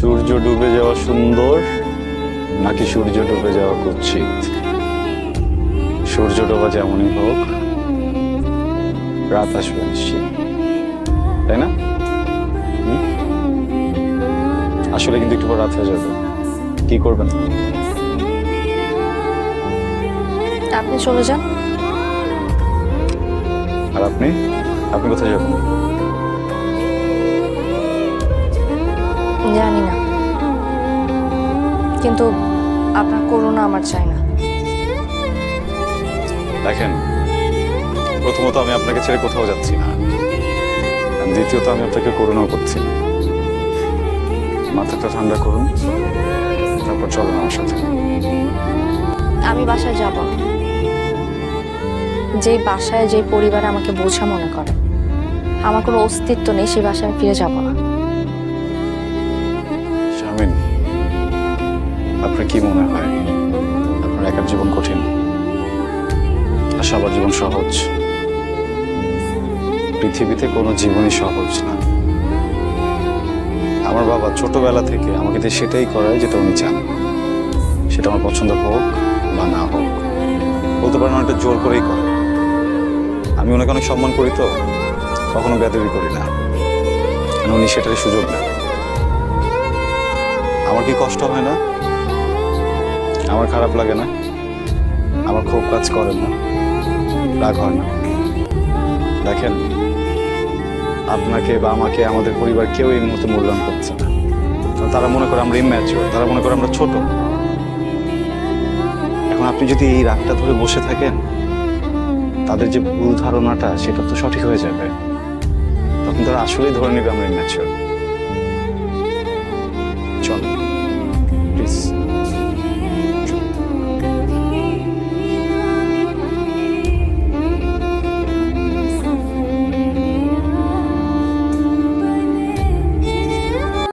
সূর্য ডুবে যাওয়া সুন্দর নাকি সূর্য ডুবে যাওয়া কুৎসিত? সূর্য ডোবা যেমনই হোক রাত আসবে নিশ্চিত তাই না? আসলে কিন্তু একটু পর রাত হয়ে যাবে। কি করবেন? আপনি চলে যান। আর আপনি? আপনি কোথায় যাবেন? কিন্তু আপনার করোনা আমার চাই না। দেখেন প্রথমত আমি আপনাকে ছেড়ে কোথাও যাচ্ছি না। দ্বিতীয়ত আমি আপনাকে করুণাও করছি না। মাথাটা ঠান্ডা করুন তারপর চলেন আমার সাথে। আমি বাসায় যাব। যে বাসায় যে পরিবার আমাকে বোঝা মনে করে আমার কোনো অস্তিত্ব নেই সেই বাসায় আমি ফিরে যাব না। কি মনে হয়? আপনার একার জীবন কঠিন। আর সবার জীবন সহজ। পৃথিবীতে কোনো জীবনই সহজ না। আমার বাবা ছোটবেলা থেকে আমাকে দিয়ে সেটাই করায় যেটা উনি চান। সেটা আমার পছন্দ হোক বা না হোক। বলতে পারেন অনেকটা জোর করেই করে। আমি ওনাকে অনেক সম্মান করি তো। কখনো বেদবি করি না। কারণ উনি সেটারই সুযোগ নেন আমার কি কষ্ট হয় না? আমার খারাপ লাগে না। আমার খুব কাজ করেন না। রাগ হয় না। দেখেন, আপনাকে বা আমাকে, আমাদের পরিবার কেউ এই মুহূর্তে মূল্যায়ন করছে না। তারা মনে করে আমরা ইম্যাচ তারা মনে করে আমরা ছোট। এখন আপনি যদি এই রাগটা ধরে বসে থাকেন, তাদের যে ভুল ধারণাটা, সেটা তো সঠিক হয়ে যাবে। তখন তারা আসলেই ধরে নেবে আমরা ইম্যাচ চলো।